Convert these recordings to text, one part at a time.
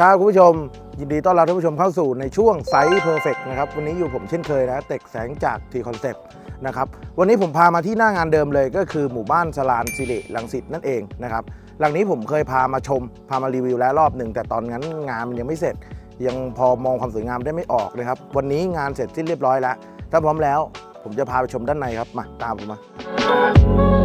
ครับคุณผู้ชม ยินดีต้อนรับท่านผู้ชมเข้าสู่ในช่วงไซส์เพอร์เฟกนะครับวันนี้อยู่ผมเช่นเคยนะเต็กแสงจากทีคอนเซปต์นะครับวันนี้ผมพามาที่หน้างานเดิมเลยก็คือหมู่บ้านสลานสิริลังสิตนั่นเองนะครับหลังนี้ผมเคยพามาชม พามารีวิวแล้วรอบหนึ่งแต่ตอนนั้นงานมันยังไม่เสร็จ ยังพอมองความสวยงามได้ไม่ออกนะครับวันนี้งานเสร็จสิ้นเรียบร้อยแล้ว ถ้าพร้อมแล้ว ผมจะพาไปชมด้านในครับมาตามผมมา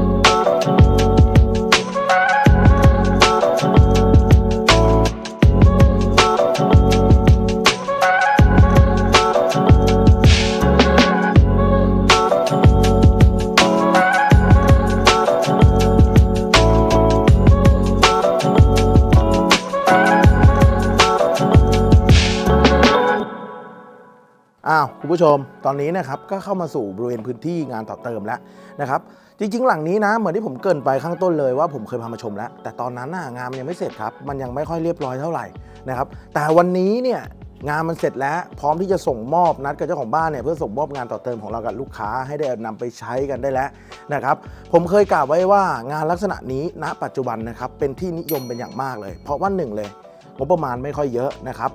ผู้ชมตอนนี้นะครับก็เข้ามาสู่บริเวณพื้นที่งานต่อเติมแล้วนะครับจริงๆ หลังนี้นะเหมือนที่ผมเกินไปข้างต้นเลยว่าผมเคยพามาชมแล้ว แต่ตอนนั้นนะงานมันยังไม่เสร็จครับ มันยังไม่ค่อยเรียบร้อยเท่าไหร่นะครับแต่วันนี้เนี่ยงานมันเสร็จแล้ว พร้อมที่จะส่งมอบนัดกับเจ้าของบ้านเนี่ยเพื่อส่งมอบงานต่อเติมของเรากับลูกค้าให้ได้นำไปใช้กันได้แล้วนะครับผมเคยกล่าวไว้ว่างานลักษณะนี้ณปัจจุบันนะครับเป็นที่นิยมเป็นอย่างมากเลย เพราะว่าหนึ่งเลยงบประมาณไม่ค่อยเยอะนะครับ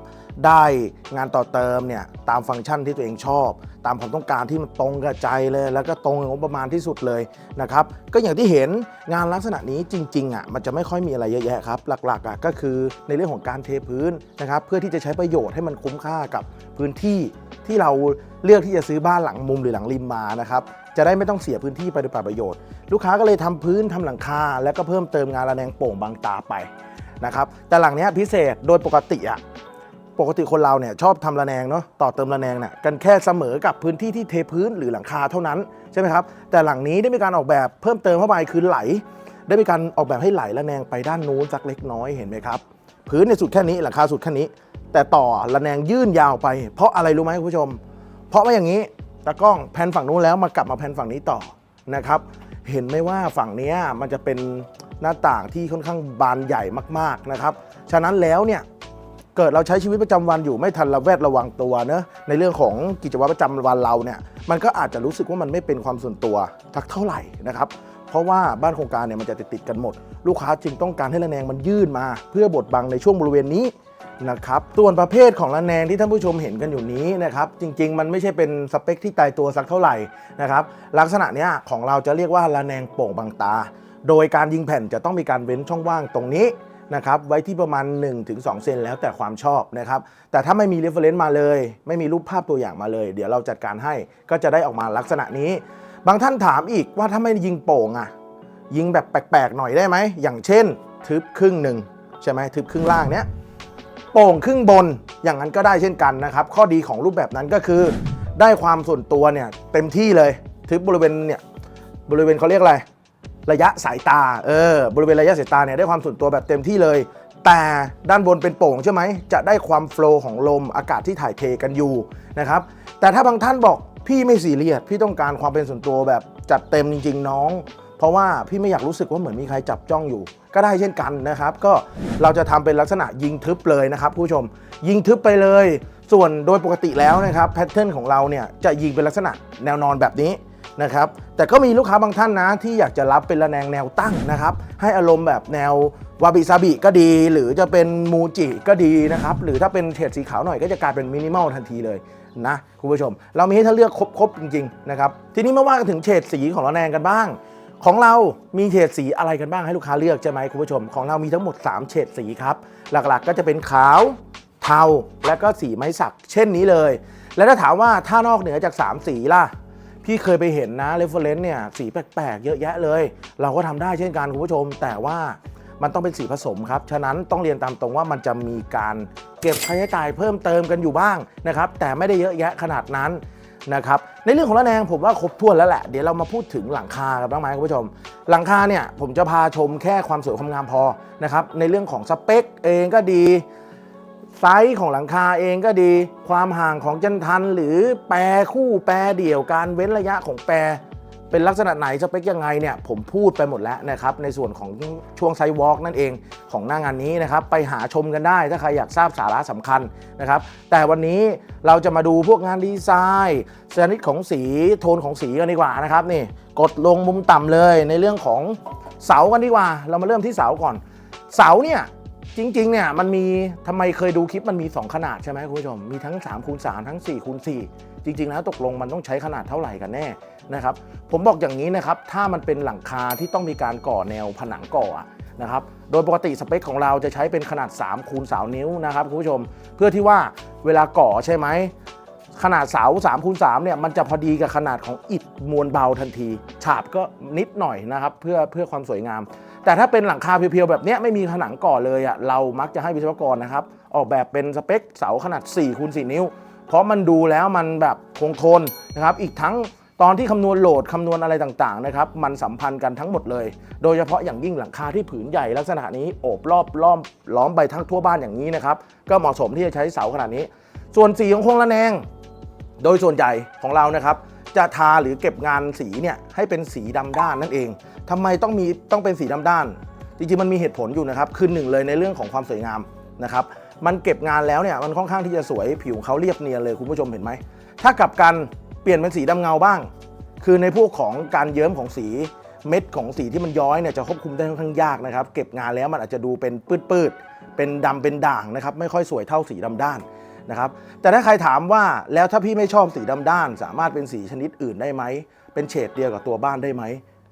ได้งานต่อเติมเนี่ยตามฟังก์ชันที่ตัวเองชอบ ตามความต้องการที่มันตรงกับใจเลย แล้วก็ตรงงบประมาณที่สุดเลยนะครับก็อย่างที่เห็นงานลักษณะนี้จริงๆอะมันจะไม่ค่อยมีอะไรเยอะแยะครับ หลักๆอะก็คือในเรื่องของการเทพื้นนะครับเพื่อที่จะใช้ประโยชน์ให้มันคุ้มค่ากับพื้นที่ที่เราเลือกที่จะซื้อบ้านหลังมุมหรือหลังริมมานะครับจะได้ไม่ต้องเสียพื้นที่ไปโดยเปล่าประโยชน์ ลูกค้าก็เลยทำพื้นทำหลังคา แล้วก็เพิ่มเติมงานระแนงโป่งบางตาไปนะครับแต่หลังเนี้ยพิเศษโดยปกติอะ ปกติคนเราเนี่ยชอบทำระแนงเนาะต่อเติมระแนงเนี่ยกันแค่เสมอกับพื้นที่ที่เทพื้นหรือหลังคาเท่านั้นใช่ไหมครับแต่หลังนี้ได้มีการออกแบบเพิ่มเติมเข้าไปคือไหล ได้มีการออกแบบให้ไหลระแนงไปด้านนู้นสักเล็กน้อยเห็นไหมครับพื้นในสุดแค่นี้หลังคาสุดแค่นี้ แต่ต่อระแนงยื่นยาวไป เพราะอะไรรู้ไหมคุณผู้ชม เพราะว่าอย่างนี้ตากล้องแผ่นฝั่งนู้นแล้วมากลับมาแผ่นฝั่งนี้ต่อนะครับเห็นไหมว่าฝั่งนี้มันจะเป็นหน้าต่างที่ค่อนข้างบานใหญ่มากๆนะครับฉะนั้นแล้วเนี่ย เกิดเราใช้ชีวิตประจำวันอยู่ไม่ทันระแวดระวังตัวเนอะในเรื่องของกิจวัตรประจำวันเราเนี่ยมันก็อาจจะรู้สึกว่ามันไม่เป็นความส่วนตัวทักเท่าไหร่นะครับเพราะว่าบ้านโครงการเนี่ยมันจะติดติดกันหมด ลูกค้าจึงต้องการให้ระแนงมันยื่นมา เพื่อบดบังในช่วงบริเวณนี้นะครับส่วนประเภทของระแนงที่ท่านผู้ชมเห็นกันอยู่นี้นะครับจริง ๆ มันไม่ใช่เป็นสเปคที่ตายตัวสักเท่าไหร่นะครับลักษณะเนี้ยของเราจะเรียกว่าระแนงโป่งบางตา โดยการยิงแผ่นจะต้องมีการเว้นช่องว่างตรงนี้ นะครับไว้ที่ประมาณ 1-2 เซนแล้วแต่ความชอบนะครับแต่ถ้าไม่มี reference มาเลย ไม่มีรูปภาพตัวอย่างมาเลย เดี๋ยวเราจัดการให้ก็จะได้ออกมาลักษณะนี้ บางท่านถามอีกว่าถ้าไม่ยิงโป่งอะยิงแบบแปลกๆหน่อยได้ไหมอย่างเช่น ทึบครึ่งหนึ่งใช่ไหมทึบครึ่งล่างเนี้ยโป่งครึ่งบนอย่างนั้นก็ได้เช่นกันนะครับข้อดีของรูปแบบนั้นก็คือ ได้ความส่วนตัวเนี่ยเต็มที่เลยทึบบริเวณเนี่ยบริเวณเขาเรียกอะไร ระยะสายตาเออบริเวณระยะสายตาเนี่ยได้ความส่วนตัวแบบเต็มที่เลย แต่ด้านบนเป็นโป่งใช่ไหมจะได้ความโฟล์ของลมอากาศที่ถ่ายเทกันอยู่นะครับแต่ถ้าบางท่านบอกพี่ไม่ซีเรียสพี่ต้องการความเป็นส่วนตัวแบบจัดเต็มจริง ๆ น้อง เพราะว่าพี่ไม่อยากรู้สึกว่าเหมือนมีใครจับจ้องอยู่ ก็ได้เช่นกันนะครับ ก็เราจะทำเป็นลักษณะยิงทึบเลยนะครับ ผู้ชมยิงทึบไปเลย ส่วนโดยปกติแล้วนะครับแพทเทิร์นของเราเนี่ยจะยิงเป็นลักษณะแนวนอนแบบนี้ นะครับ แต่ก็มีลูกค้าบางท่านนะที่อยากจะรับเป็นระแนงแนวตั้งนะครับ ให้อารมณ์แบบแนววาบิซาบิก็ดี หรือจะเป็นมูจิก็ดีนะครับ หรือถ้าเป็นเฉดสีขาวหน่อยก็จะกลายเป็นมินิมอลทันทีเลยนะคุณผู้ชม เรามีให้ท่านเลือกครบๆจริงๆนะครับ ทีนี้มาว่ากันถึงเฉดสีของระแนงกันบ้าง ของเรามีเฉดสีอะไรกันบ้างให้ลูกค้าเลือกใช่ไหมคุณผู้ชม ของเรามีทั้งหมด 3 เฉดสีครับ หลักๆ ก็จะเป็นขาวเทาและก็สีไม้สัก เช่นนี้เลย แล้วถ้าถามว่าถ้านอกเหนือจาก 3 สีล่ะ พี่เคยไปเห็นนะเรฟเฟรนซ์เนี่ยสีแปลกๆ เยอะแยะเลย เราก็ทำได้เช่นกันคุณผู้ชม แต่ว่ามันต้องเป็นสีผสมครับ ฉะนั้นต้องเรียนตามตรงว่ามันจะมีการเก็บค่าใช้จ่ายเพิ่มเติมกันอยู่บ้างนะครับ แต่ไม่ได้เยอะแยะขนาดนั้นนะครับ ในเรื่องของระแนงผมว่าครบถ้วนแล้วแหละ เดี๋ยวเรามาพูดถึงหลังคากันบ้างไหมคุณผู้ชม หลังคาเนี่ยผมจะพาชมแค่ความสวยความงามพอนะครับ ในเรื่องของสเปคเองก็ดี ไซส์ของหลังคาเองก็ดี ความห่างของจันทันหรือแปรคู่แปรเดี่ยวการเว้นระยะของแปร เป็นลักษณะไหนสเปคยังไงเนี่ยผมพูดไปหมดแล้วนะครับในส่วนของช่วงไซวอล์กนั่นเองของหน้างานนี้นะครับไปหาชมกันได้ถ้าใครอยากทราบสาระสำคัญนะครับแต่วันนี้เราจะมาดูพวกงานดีไซน์ชนิดของสีโทนของสีกันดีกว่านะครับนี่กดลงมุมต่ำเลยในเรื่องของเสากันดีกว่า เรามาเริ่มที่เสาก่อน เสาเนี่ย จริงๆ เนี่ยมันมีทำไมเคยดูคลิปมันมี 2 ขนาดใช่ไหมคุณผู้ชม มีทั้ง3คูณ3ทั้ง4คูณ4จริง ๆ แล้วตกลงมันต้องใช้ขนาดเท่าไหร่กันแน่นะครับ ผมบอกอย่างนี้นะครับ ถ้ามันเป็นหลังคาที่ต้องมีการก่อแนวผนังก่อนะครับ โดยปกติสเปคของเราจะใช้เป็นขนาด3คูณ3นิ้วนะครับคุณผู้ชม เพื่อที่ว่าเวลาก่อใช่ไหมขนาดเสา3คูณ3เนี่ยมันจะพอดีกับขนาดของอิฐมวลเบาทันที ฉาบก็นิดหน่อยนะครับเพื่อเพื่อความสวยงาม แต่ถ้าเป็นหลังคาเพียวๆแบบเนี้ยไม่มีผนังก่อเลยอะ่ะเรามักจะให้วิศวกรนะครับ ออกแบบเป็นสเปคเสาขนาด4คูณ4นิ้ว เพราะมันดูแล้วมันแบบคงทนนะครับ อีกทั้งตอนที่คำนวณโหลดคำนวณอะไรต่างๆนะครับมันสัมพันธ์กันทั้งหมดเลย โดยเฉพาะอย่างยิ่งหลังคาที่ผืนใหญ่ลักษณะนี้โอบรอบล้อมล้อมไปทั้งทั่วบ้านอย่างนี้นะครับก็เหมาะสมที่จะใช้เสาขนาดนี้ ส่วนสีของโครงระแนง โดยส่วนใหญ่ของเรานะครับจะทาหรือเก็บงานสีเนี่ยให้เป็นสีดำด้านนั่นเองทำไมต้องมีต้องเป็นสีดำด้าน จริงๆมันมีเหตุผลอยู่นะครับคือหนึ่งเลยในเรื่องของความสวยงามนะครับมันเก็บงานแล้วเนี่ยมันค่อนข้างที่จะสวยผิวของเขาเรียบเนียนเลยคุณผู้ชมเห็นไหมถ้ากลับกันเปลี่ยนเป็นสีดำเงาบ้าง คือในพวกของการเยิ้มของสีเม็ดของสีที่มันย้อยเนี่ยจะควบคุมได้ค่อนข้างยากนะครับ เก็บงานแล้วมันอาจจะดูเป็นปืดๆเป็นดำเป็นด่างนะครับไม่ค่อยสวยเท่าสีดำด้าน นะครับแต่ถ้าใครถามว่าแล้วถ้าพี่ไม่ชอบสีดำด้าน สามารถเป็นสีชนิดอื่นได้ไหม เป็นเฉดเดียวกับตัวบ้านได้ไหม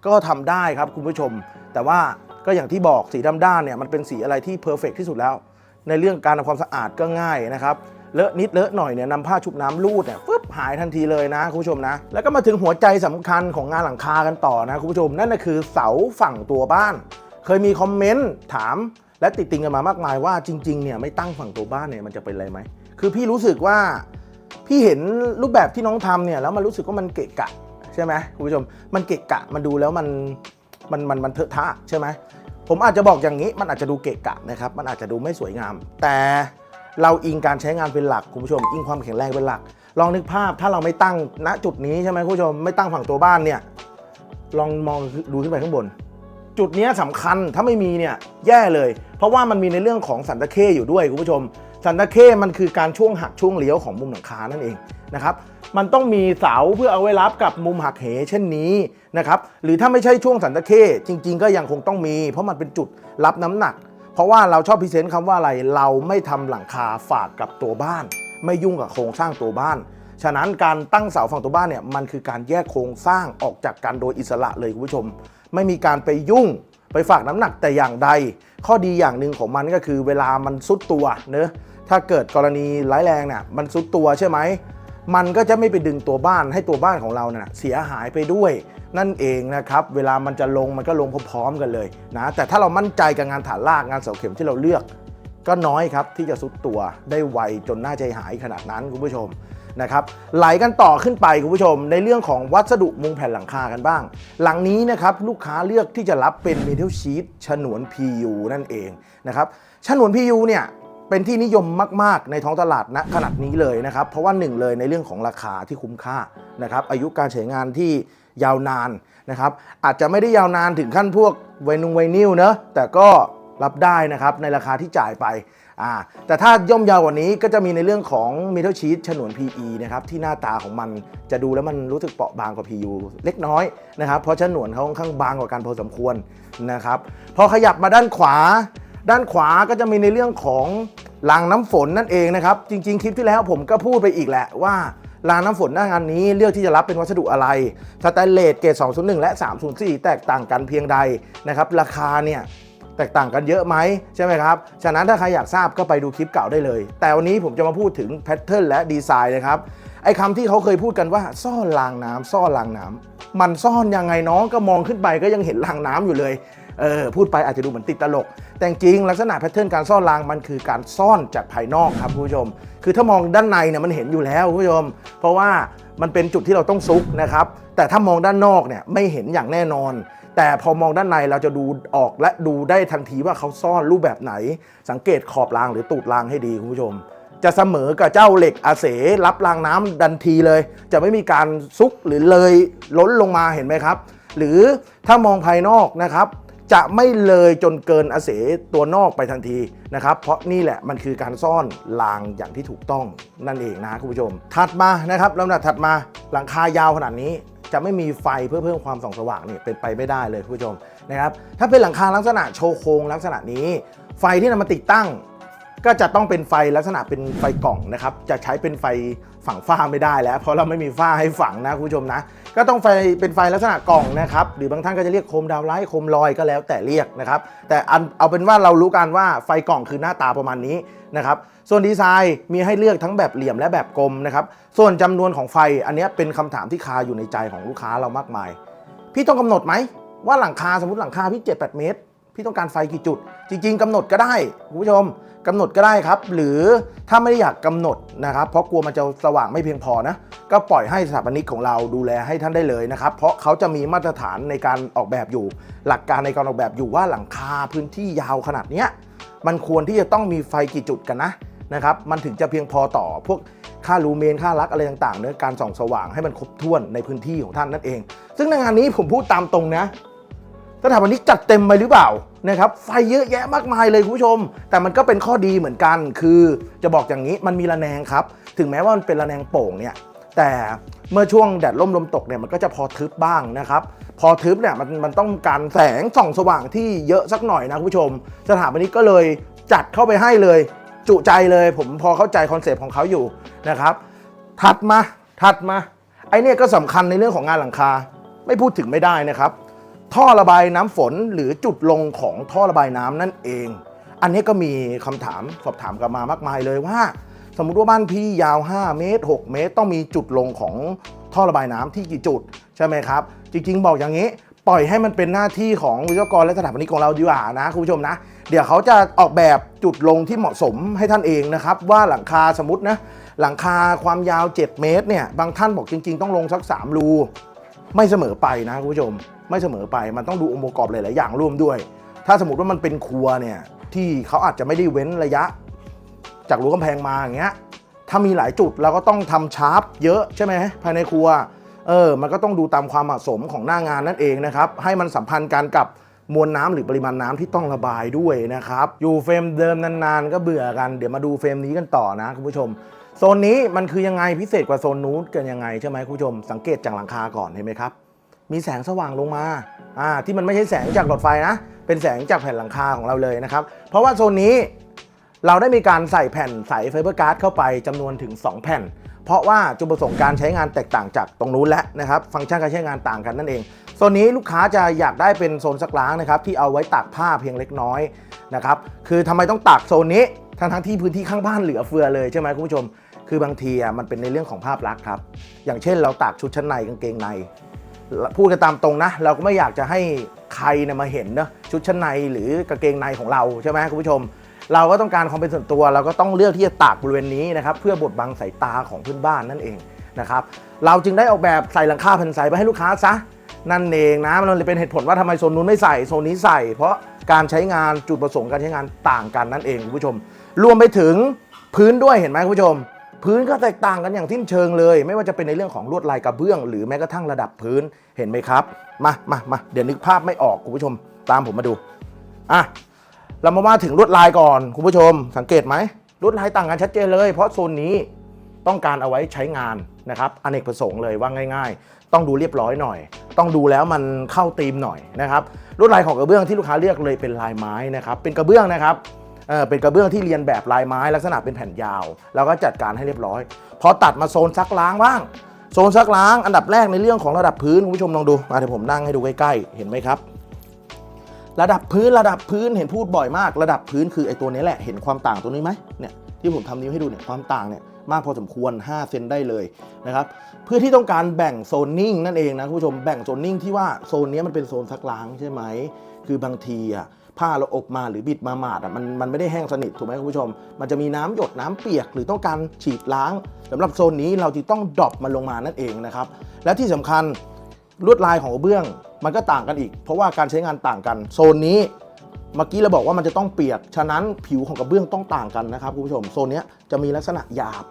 ก็ทำได้ครับคุณผู้ชม แต่ว่าก็อย่างที่บอกสีดำด้านเนี่ยมันเป็นสีอะไรที่เพอร์เฟกที่สุดแล้ว ในเรื่องการทำความสะอาดก็ง่ายนะครับเลอะนิดเลอะหน่อยเนี่ยนำผ้าชุบน้ำลูดเนี่ยฟึบหายทันทีเลยนะคุณผู้ชมนะ แล้วก็มาถึงหัวใจสำคัญของงานหลังคากันต่อนะคุณผู้ชม นั่นก็คือเสาฝั่งตัวบ้าน เคยมีคอมเมนต์ถาม และติดติงกันมามากมายว่าจริงๆเนี่ยไม่ตั้งฝั่งตัวบ้านเนี่ยมันจะเป็นอะไรไหม คือพี่รู้สึกว่าพี่เห็นรูปแบบที่น้องทำเนี่ยแล้วมันรู้สึกว่ามันเกะกะใช่ไหมคุณผู้ชมมันเกะกะมันดูแล้วมันมันมันมันเถอะทะใช่ไหมผมอาจจะบอกอย่างนี้มันอาจจะดูเกะกะนะครับมันอาจจะดูไม่สวยงาม แต่เราอิงการใช้งานเป็นหลักคุณผู้ชม อิงความแข็งแรงเป็นหลัก ลองนึกภาพถ้าเราไม่ตั้งณจุดนี้ใช่ไหมคุณผู้ชมไม่ตั้งฝั่งตัวบ้านเนี่ยลองมองดูขึ้นไปข้างบน จุดนี้ยสำคัญถ้าไม่มีเนี่ยแย่เลย เพราะว่ามันมีในเรื่องของสันตะเข้อยู่ด้วยคุณผู้ชม สันตะเข้มันคือการช่วงหักช่วงเลี้ยวของมุมหลังคานั่นเองนะครับมันต้องมีเสาเพื่อเอาไว้รับกับมุมหักเหเช่นนี้นะครับหรือถ้าไม่ใช่ช่วงสันตะเข้จริง ๆ ก็ยังคงต้องมี เพราะมันเป็นจุดรับน้ำหนัก เพราะว่าเราชอบพรีเซนต์คำว่าอะไรเราไม่ทำหลังคาฝากกับตัวบ้าน ไม่ยุ่งกับโครงสร้างตัวบ้านฉะนั้นการตั้งเสาฝั่งตัวบ้านเนี่ยมันคือการแยกโครงสร้างออกจากกันโดยอิสระเลยคุณผู้ชม ไม่มีการไปยุ่งไปฝากน้ำหนักแต่อย่างใด ข้อดีอย่างหนึ่งของมันก็คือเวลามันซุดตัวเนอะถ้าเกิดกรณีร้ายแรงเนี่ยมันซุดตัวใช่ไหมมันก็จะไม่ไปดึงตัวบ้านให้ตัวบ้านของเราเนี่ยเสียหายไปด้วย นั่นเองนะครับ เวลามันจะลงมันก็ลงพร้อมๆกันเลยนะแต่ถ้าเรามั่นใจกับงานฐานรากงานเสาเข็มที่เราเลือก ก็น้อยครับที่จะซุดตัวได้ไวจนน่าใจหายขนาดนั้นคุณผู้ชม นะครับไหลกันต่อขึ้นไปคุณผู้ชม ในเรื่องของวัสดุมุงแผ่นหลังคากันบ้าง หลังนี้นะครับลูกค้าเลือกที่จะรับเป็นเมทัลชีตฉนวน PU นั่นเองนะครับฉนวน PU เนี่ยเป็นที่นิยมมาก ๆ ในท้องตลาดณขนาดนี้เลยนะครับ เพราะว่าหนึ่งเลยในเรื่องของราคาที่คุ้มค่านะครับ อายุการใช้งานที่ยาวนานนะครับ อาจจะไม่ได้ยาวนานถึงขั้นพวกไวนุงไวนิลเนอะแต่ก็รับได้นะครับในราคาที่จ่ายไป อ่าแต่ถ้าย่อมยาวกว่านี้ก็จะมีในเรื่องของ Metal Sheet ฉนวน PE นะครับที่หน้าตาของมันจะดูแล้วมันรู้สึกเปราะบางกว่า PU เล็กน้อยนะครับเพราะฉนวนเขาค่อนข้างบางกว่ากันพอสมควรนะครับพอขยับมาด้านขวา ด้านขวาก็จะมีในเรื่องของรางน้ำฝนนั่นเองนะครับจริง ๆ คลิปที่แล้วผมก็พูดไปอีกแหละว่ารางน้ำฝนหน้างานนี้เลือกที่จะรับเป็นวัสดุอะไรสแตนเลสเกรด201 และ 304 แตกต่างกันเพียงใดนะครับราคาเนี่ย แตกต่างกันเยอะไหมใช่ไหมครับ ฉะนั้นถ้าใครอยากทราบก็ไปดูคลิปเก่าได้เลย แต่วันนี้ผมจะมาพูดถึงแพทเทิร์นและดีไซน์นะครับไอ้คำที่เขาเคยพูดกันว่า ซ่อนรางน้ำซ่อนรางน้ำมันซ่อนยังไงน้องก็มองขึ้นไปก็ยังเห็นรางน้ำอยู่เลยเออพูดไปอาจจะดูเหมือนติดตลก แต่จริงลักษณะแพทเทิร์นการซ่อนรางมันคือการซ่อนจากภายนอกครับผู้ชม คือถ้ามองด้านในเนี่ยมันเห็นอยู่แล้วผู้ชม เพราะว่ามันเป็นจุดที่เราต้องซุกนะครับแต่ถ้ามองด้านนอกเนี่ยไม่เห็นอย่างแน่นอน แต่พอมองด้านในเราจะดูออกและดูได้ทันทีว่าเขาซ่อนรูปแบบไหน สังเกตขอบรางหรือตูดรางให้ดีคุณผู้ชม จะเสมอกับเจ้าเหล็กอาเสรับรางน้ำดันทีเลย จะไม่มีการซุกหรือเลยล้นลงมาเห็นไหมครับ หรือถ้ามองภายนอกนะครับจะไม่เลยจนเกินอาเสตัวนอกไปทันทีนะครับ เพราะนี่แหละมันคือการซ่อนรางอย่างที่ถูกต้องนั่นเองนะคุณผู้ชม ถัดมานะครับลำดับถัดมาหลังคายาวขนาดนี้ จะไม่มีไฟเพื่อเพิ่มความส่องสว่างเนี่ยเป็นไปไม่ได้เลยคุณผู้ชมนะครับถ้าเป็นหลังคาลักษณะโชว์โครงลักษณะนี้ ไฟที่นำมาติดตั้ง ก็จะต้องเป็นไฟลักษณะเป็นไฟกล่องนะครับ จะใช้เป็นไฟฝังฝ้าไม่ได้แล้ว เพราะเราไม่มีฝ้าให้ฝังนะคุณผู้ชมนะ ก็ต้องไฟเป็นไฟลักษณะกล่องนะครับ หรือบางท่านก็จะเรียกโคมดาวไลท์โคมลอยก็แล้วแต่เรียกนะครับ แต่อันเอาเป็นว่าเรารู้กันว่าไฟกล่องคือหน้าตาประมาณนี้นะครับส่วนดีไซน์มีให้เลือกทั้งแบบเหลี่ยมและแบบกลมนะครับ ส่วนจำนวนของไฟอันเนี้ยเป็นคำถามที่คาอยู่ในใจของลูกค้าเรามากมาย พี่ต้องกำหนดไหมว่าหลังคาสมมติหลังคาพี่7 8 เมตร พี่ต้องการไฟกี่จุด จริง ๆกำหนดก็ได้คุณผู้ชมกำหนดก็ได้ครับ หรือถ้าไม่ได้อยากกำหนดนะครับเพราะกลัวมันจะสว่างไม่เพียงพอนะก็ปล่อยให้สถาปนิกของเราดูแลให้ท่านได้เลยนะครับ เพราะเขาจะมีมาตรฐานในการออกแบบอยู่ หลักการในการออกแบบอยู่ว่าหลังคาพื้นที่ยาวขนาดเนี้ยมันควรที่จะต้องมีไฟกี่จุดกันนะนะครับมันถึงจะเพียงพอต่อพวกค่าลูเมนค่ารักอะไรต่างๆเนื้อการส่องสว่างให้มันครบถ้วนในพื้นที่ของท่านนั่นเอง ซึ่งในงานนี้ผมพูดตามตรงนะ สถาปนิกจัดเต็มไปหรือเปล่านะครับไฟเยอะแยะมากมายเลยคุณผู้ชม แต่มันก็เป็นข้อดีเหมือนกัน คือจะบอกอย่างนี้มันมีระแนงครับ ถึงแม้ว่ามันเป็นระแนงโป่งเนี่ยแต่เมื่อช่วงแดดร่มลมตกเนี่ยมันก็จะพอทึบบ้างนะครับ พอทึบเนี่ยมันมันต้องการแสงส่องสว่างที่เยอะสักหน่อยนะคุณผู้ชม สถาปนิกก็เลยจัดเข้าไปให้เลย จุใจเลยผมพอเข้าใจคอนเซปต์ของเขาอยู่นะครับ ถัดมาถัดมาไอเนี่ยก็สำคัญในเรื่องของงานหลังคาไม่พูดถึงไม่ได้นะครับ ท่อระบายน้ำฝนหรือจุดลงของท่อระบายน้ำนั่นเอง อันนี้ก็มีคำถามสอบถามกลับมามากมายเลยว่า สมมติว่าบ้านพี่ยาว 5 เมตร 6 เมตร ต้องมีจุดลงของท่อระบายน้ำที่กี่จุดใช่ไหมครับ จริง ๆ บอกอย่างนี้ ปล่อยให้มันเป็นหน้าที่ของวิศวกรและสถาปนิกของเราดีกว่านะคุณผู้ชมนะ เดี๋ยวเขาจะออกแบบจุดลงที่เหมาะสมให้ท่านเองนะครับ ว่าหลังคาสมมตินะหลังคาความยาว 7 เมตรเนี่ยบางท่านบอกจริง ๆ ต้องลงสัก 3 รู ไม่เสมอไปนะคุณผู้ชม ไม่เสมอไปมันต้องดูองค์ประกอบหลายๆอย่างร่วมด้วย ถ้าสมมติว่ามันเป็นครัวเนี่ยที่เขาอาจจะไม่ได้เว้นระยะ จากรั้วกำแพงมาอย่างเงี้ยถ้ามีหลายจุดเราก็ต้องทำชาร์ปเยอะใช่ไหมภายในครัวเออมันก็ต้องดูตามความเหมาะสมของหน้างานนั่นเองนะครับให้มันสัมพันธ์กันกับมวลน้ำหรือปริมาณน้ำที่ต้องระบายด้วยนะครับ อยู่เฟรมเดิมนานๆ ก็เบื่อกัน เดี๋ยวมาดูเฟรมนี้กันต่อนะคุณผู้ชม โซนนี้มันคือยังไงพิเศษกว่าโซนนู้นกันยังไงใช่ไหมคุณผู้ชมสังเกตจากหลังคาก่อนเห็นไหมครับ มีแสงสว่างลงมาอ่าที่มันไม่ใช่แสงจากหลอดไฟนะ เป็นแสงจากแผ่นหลังคาของเราเลยนะครับ เพราะว่าโซนนี้เราได้มีการใส่แผ่นใสไฟเบอร์การ์ดเข้าไปจำนวนถึง 2 แผ่น เพราะว่าจุดประสงค์การใช้งานแตกต่างจากตรงนู้นแล้วนะครับ ฟังก์ชันการใช้งานต่างกันนั่นเองโซนนี้ลูกค้าจะอยากได้เป็นโซนซักล้างนะครับที่เอาไว้ตากผ้าเพียงเล็กน้อยนะครับคือทำไมต้องตากโซนนี้ทั้งทั้งที่พื้นที่ข้างบ้านเหลือเฟือเลยใช่ไหมคุณผู้ชม คือบางทีอะมันเป็นในเรื่องของภาพลักษณ์ครับ อย่างเช่นเราตากชุดชั้นในกางเกงใน พูดกันตามตรงนะ เราก็ไม่อยากจะให้ใครเนี่ยมาเห็นนะชุดชั้นในหรือกางเกงในของเราใช่ไหมคุณผู้ชม เราก็ต้องการความเป็นส่วนตัว เราก็ต้องเลือกที่จะตากบริเวณนี้นะครับเพื่อบดบังสายตาของเพื่อนบ้านนั่นเองนะครับเราจึงได้ออกแบบใส่หลังคาแผ่นใสไปให้ลูกค้าซะนั่นเองนะมันเลยเป็นเหตุผลว่าทำไมโซนนู้นไม่ใส่โซนนี้ใส่ เพราะการใช้งานจุดประสงค์การใช้งานต่างกันนั่นเองคุณผู้ชม รวมไปถึงพื้นด้วยเห็นไหมคุณผู้ชม พื้นก็แตกต่างกันอย่างทิ้นเชิงเลย ไม่ว่าจะเป็นในเรื่องของลวดลายกระเบื้อง หรือแม้กระทั่งระดับพื้นเห็นไหมครับ มามามาเดี๋ยวนึกภาพไม่ออกคุณผู้ชม ตามผมมาดูอะเรามาว่าถึงลวดลายก่อนคุณผู้ชม สังเกตไหมลวดลายต่างกันชัดเจนเลย เพราะโซนนี้ต้องการเอาไว้ใช้งานนะครับอเนกประสงค์เลยว่าง่าย ๆ ต้องดูเรียบร้อยหน่อย ต้องดูแล้วมันเข้าธีมหน่อยนะครับลวดลายของกระเบื้องที่ลูกค้าเลือกเลยเป็นลายไม้นะครับเป็นกระเบื้องนะครับ เป็นกระเบื้องที่เรียนแบบลายไม้ลักษณะเป็นแผ่นยาว แล้วก็จัดการให้เรียบร้อย พอตัดมาโซนซักล้างบ้าง โซนซักล้างอันดับแรกในเรื่องของระดับพื้นคุณผู้ชมลองดูมาเดี๋ยวผมนั่งให้ดูใกล้ๆเห็นไหมครับ ระดับพื้นระดับพื้นเห็นพูดบ่อยมาก ระดับพื้นคือไอ้ตัวนี้แหละเห็นความต่างตัวนี้ไหมเนี่ยที่ผมทำนิ้วให้ดูเนี่ยความต่างเนี่ยมากพอสมควร 5 เซนได้เลยนะครับเพื่อที่ต้องการแบ่งโซนนิ่งนั่นเองนะคุณผู้ชมแบ่งโซนนิ่งที่ว่าโซนนี้มันเป็นโซนซักล้างใช่ไหมคือบางทีอะ ผ้าเราอบมาหรือบิดมาหมาดอะมันมันไม่ได้แห้งสนิทถูกไหมคุณผู้ชม มันจะมีน้ำหยดน้ำเปียกหรือต้องการฉีดล้างสำหรับโซนนี้เราจึงต้องดรอปมันลงมานั่นเองนะครับและที่สำคัญลวดลายของกระเบื้องมันก็ต่างกันอีก เพราะว่าการใช้งานต่างกันโซนนี้เมื่อกี้เราบอกว่ามันจะต้องเปียก ฉะนั้นผิวของกระเบื้องต้องต่างกันนะครับคุณผู้ชม โซนนี้จะมีลักษณะหยาบ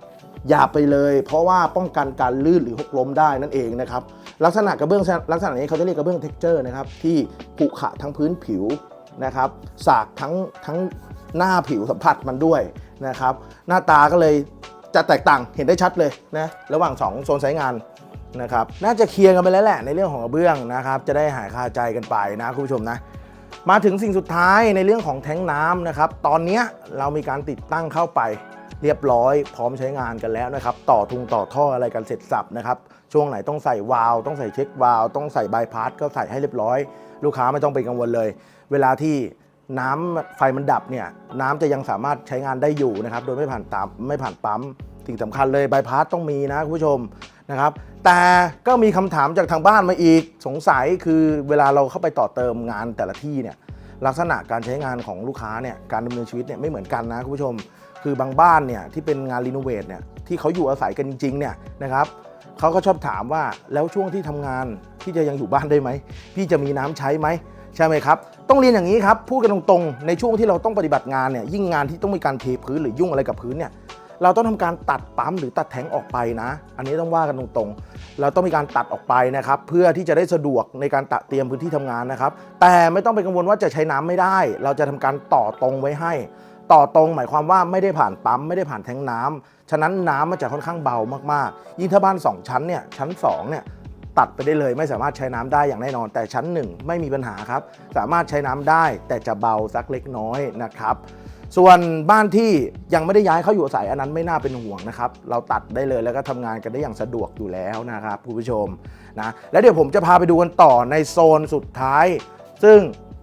หยาบไปเลย เพราะว่าป้องกันการลื่นหรือหกล้มได้นั่นเองนะครับ ลักษณะกระเบื้องลักษณะนี้เขาจะเรียกกระเบื้องเท็กเจอร์นะครับที่ผุขะทั้งพื้นผิว นะครับสากทั้งทั้งหน้าผิวสัมผัสมันด้วยนะครับ หน้าตาก็เลยจะแตกต่างเห็นได้ชัดเลยนะระหว่าง 2 โซนใช้งานนะครับน่าจะเคลียร์กันไปแล้วแหละในเรื่องของกระเบื้องนะครับ จะได้หายคาใจกันไปนะคุณผู้ชมนะมาถึงสิ่งสุดท้ายในเรื่องของแท้งน้ำนะครับ ตอนนี้เรามีการติดตั้งเข้าไปเรียบร้อย พร้อมใช้งานกันแล้วนะครับ ต่อทุงต่อท่ออะไรกันเสร็จสับนะครับ ช่วงไหนต้องใส่วาล์วต้องใส่เช็ควาล์วต้องใส่บายพาสก็ใส่ให้เรียบร้อย ลูกค้าไม่ต้องเป็นกังวลเลย เวลาที่น้ำไฟมันดับเนี่ยน้ำจะยังสามารถใช้งานได้อยู่นะครับ โดยไม่ผ่านตามไม่ผ่านปั๊มสิ่งสำคัญเลยบายพาสต้องมีนะคุณผู้ชมนะครับ แต่ก็มีคำถามจากทางบ้านมาอีกสงสัยคือเวลาเราเข้าไปต่อเติมงานแต่ละที่เนี่ยลักษณะการใช้งานของลูกค้าเนี่ยการดำเนินชีวิตเนี่ยไม่เหมือนกันนะคุณผู้ชม คือบางบ้านเนี่ยที่เป็นงานรีโนเวทเนี่ยที่เขาอยู่อาศัยกันจริงๆเนี่ยนะครับเขาก็ชอบถามว่าแล้วช่วงที่ทำงานพี่จะยังอยู่บ้านได้ไหมพี่จะมีน้ำใช้ไหม ใช่ไหมครับ ต้องเรียนอย่างนี้ครับ พูดกันตรงๆ ในช่วงที่เราต้องปฏิบัติงานเนี่ย ยิ่งงานที่ต้องมีการเทพื้นหรือยุ่งอะไรกับพื้นเนี่ย เราต้องทำการตัดปั๊มหรือตัดแทงออกไปนะ อันนี้ต้องว่ากันตรงๆ เราต้องมีการตัดออกไปนะครับ เพื่อที่จะได้สะดวกในการตัดเตรียมพื้นที่ทำงานนะครับ แต่ไม่ต้องไปกังวลว่าจะใช้น้ำไม่ได้ เราจะทำการต่อตรงไว้ให้ ต่อตรงหมายความว่าไม่ได้ผ่านปั๊มไม่ได้ผ่านแทงน้ำฉะนั้นน้ำมันจะค่อนข้างเบามากๆ ยิ่งถ้าบ้าน 2 ชั้นเนี่ยชั้น2เนี่ย ตัดไปได้เลยไม่สามารถใช้น้ำได้อย่างแน่นอน แต่ชั้น 1 ไม่มีปัญหาครับ สามารถใช้น้ำได้แต่จะเบาสักเล็กน้อยนะครับส่วนบ้านที่ยังไม่ได้ย้ายเข้าอยู่อาศัยอันนั้นไม่น่าเป็นห่วงนะครับ เราตัดได้เลยแล้วก็ทำงานกันได้อย่างสะดวกอยู่แล้วนะครับคุณผู้ชมนะแล้วเดี๋ยวผมจะพาไปดูกันต่อในโซนสุดท้าย ซึ่ง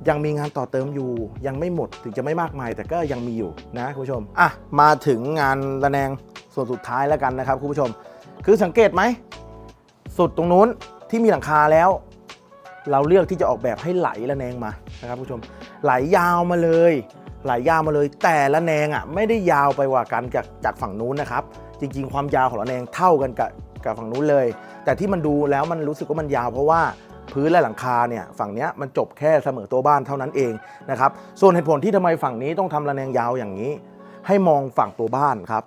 ยังมีงานต่อเติมอยู่ ยังไม่หมดถึงจะไม่มากมาย แต่ก็ยังมีอยู่นะคุณผู้ชมอะมาถึงงานระแนงส่วนสุดท้ายแล้วกันนะครับคุณผู้ชม คือสังเกตไหม สุดตรงนู้นที่มีหลังคาแล้ว เราเลือกที่จะออกแบบให้ไหลระแนงมานะครับผู้ชม ไหลยาวมาเลย ไหลยาวมาเลย แต่ละแนงอะไม่ได้ยาวไปกว่ากันจากจากฝั่งนู้นนะครับ จริง ๆ ความยาวของละแนงเท่ากันกับกับฝั่งนู้นเลย แต่ที่มันดูแล้วมันรู้สึกว่ามันยาวเพราะว่าพื้นและหลังคาเนี่ยฝั่งนี้มันจบแค่เสมอตัวบ้านเท่านั้นเองนะครับส่วนเหตุผลที่ทำไมฝั่งนี้ต้องทำระแนงยาวอย่างนี้ ให้มองฝั่งตัวบ้านครับ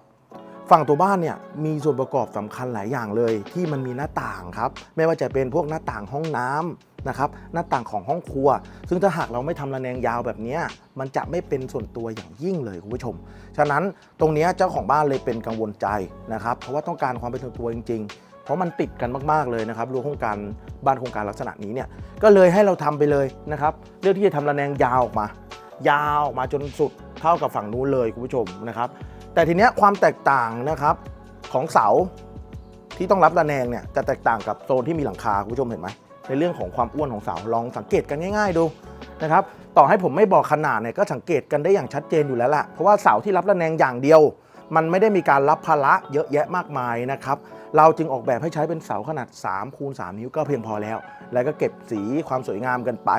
ฝั่งตัวบ้านเนี่ยมีส่วนประกอบสำคัญหลายอย่างเลย ที่มันมีหน้าต่างครับ ไม่ว่าจะเป็นพวกหน้าต่างห้องน้ำนะครับหน้าต่างของห้องครัว ซึ่งถ้าหากเราไม่ทำระแนงยาวแบบนี้มันจะไม่เป็นส่วนตัวอย่างยิ่งเลยคุณผู้ชม ฉะนั้นตรงนี้เจ้าของบ้านเลยเป็นกังวลใจนะครับ เพราะว่าต้องการความเป็นส่วนตัวจริง ๆ เพราะมันติดกันมากๆเลยนะครับรั้วโครงการบ้านโครงการลักษณะนี้เนี่ยก็เลยให้เราทำไปเลยนะครับเลือกที่จะทำระแนงยาวออกมา ยาวออกมาจนสุดเท่ากับฝั่งนู้นเลยคุณผู้ชมนะครับ แต่ทีเนี้ยความแตกต่างนะครับของเสาที่ต้องรับระแนงเนี่ยจะแตกต่างกับโซนที่มีหลังคาคุณผู้ชมเห็นไหมในเรื่องของความอ้วนของเสาลองสังเกตกันง่าย ๆ ดูนะครับต่อให้ผมไม่บอกขนาดเนี่ยก็สังเกตกันได้อย่างชัดเจนอยู่แล้วล่ะเพราะว่าเสาที่รับระแนงอย่างเดียว มันไม่ได้มีการรับภาระเยอะแยะมากมายนะครับเราจึงออกแบบให้ใช้เป็นเสาขนาด3คูณ3นิ้วก็เพียงพอแล้ว แล้วก็เก็บสีความสวยงามกันไป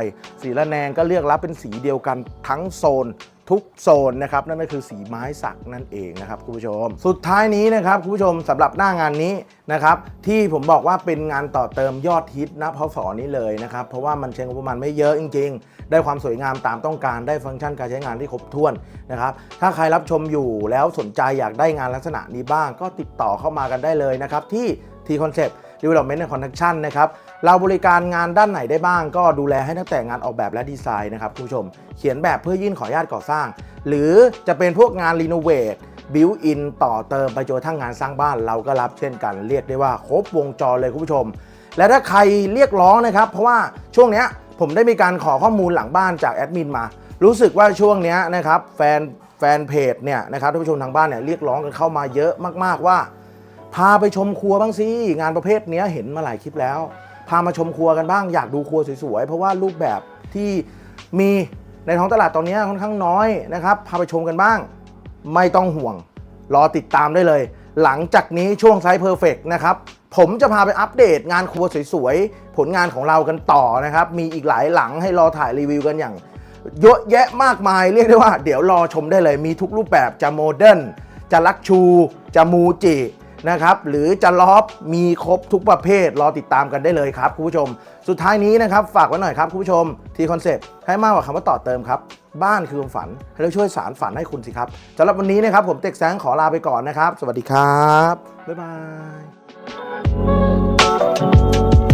สีระแนงก็เลือกรับเป็นสีเดียวกันทั้งโซน ทุกโซนนะครับนั่นก็คือสีไม้สักนั่นเองนะครับคุณผู้ชม สุดท้ายนี้นะครับคุณผู้ชมสำหรับหน้างานนี้นะครับที่ผมบอกว่าเป็นงานต่อเติมยอดฮิตนะพศนี้เลยนะครับเพราะว่ามันใช้งบประมาณไม่เยอะจริง ๆ ได้ความสวยงามตามต้องการได้ฟังก์ชันการใช้งานที่ครบถ้วนนะครับถ้าใครรับชมอยู่แล้วสนใจอยากได้งานลักษณะนี้บ้าง ก็ติดต่อเข้ามากันได้เลยนะครับที่ T Concept Development and Construction นะครับเราบริการงานด้านไหนได้บ้าง ก็ดูแลให้ตั้งแต่งานออกแบบและดีไซน์นะครับคุณผู้ชม เขียนแบบเพื่อยื่นขออนุญาตก่อสร้าง หรือจะเป็นพวกงานรีโนเวทบิวอินต่อเติมไปจนทั่งงานสร้างบ้านเราก็รับเช่นกันเรียกได้ว่าครบวงจรเลยคุณผู้ชม และถ้าใครเรียกร้องนะครับ เพราะว่าช่วงนี้ผมได้มีการขอข้อมูลหลังบ้านจากแอดมินมา รู้สึกว่าช่วงนี้นะครับแฟนแฟนเพจเนี่ยนะครับท่านผู้ชมทางบ้านเนี่ยเรียกร้องกันเข้ามาเยอะมากๆว่า พาไปชมครัวบ้างสิงานประเภทเนี้ยเห็นมาหลายคลิปแล้ว พามาชมครัวกันบ้างอยากดูครัวสวยๆเพราะว่ารูปแบบที่มีในท้องตลาดตอนนี้ค่อนข้างน้อยนะครับพาไปชมกันบ้าง ไม่ต้องห่วง รอติดตามได้เลย หลังจากนี้ช่วงไซส์เพอร์เฟกนะครับผมจะพาไปอัปเดตงานครัวสวยๆ ผลงานของเรากันต่อนะครับ มีอีกหลายหลังให้รอถ่ายรีวิวกันอย่าง เยอะแยะมากมายเรียกได้ว่า เดี๋ยวรอชมได้เลยมีทุกรูปแบบจะโมเดิร์นจะลักชู จะมูจิ นะครับหรือจะล็อมีครบทุกประเภทรอติดตามกันได้เลยครับคุณผู้ชม สุดท้ายนี้นะครับฝากไว้หน่อยครับคุณผู้ชมทีคอนเซปต์ให้มากกว่าคำว่าต่อเติมครับบ้านคือความฝันให้เราช่วยสารฝันให้คุณสิครับสำหรับวันนี้นะครับผมเต็กแสงขอลาไปก่อนนะครับ สวัสดีครับบ๊ายบาย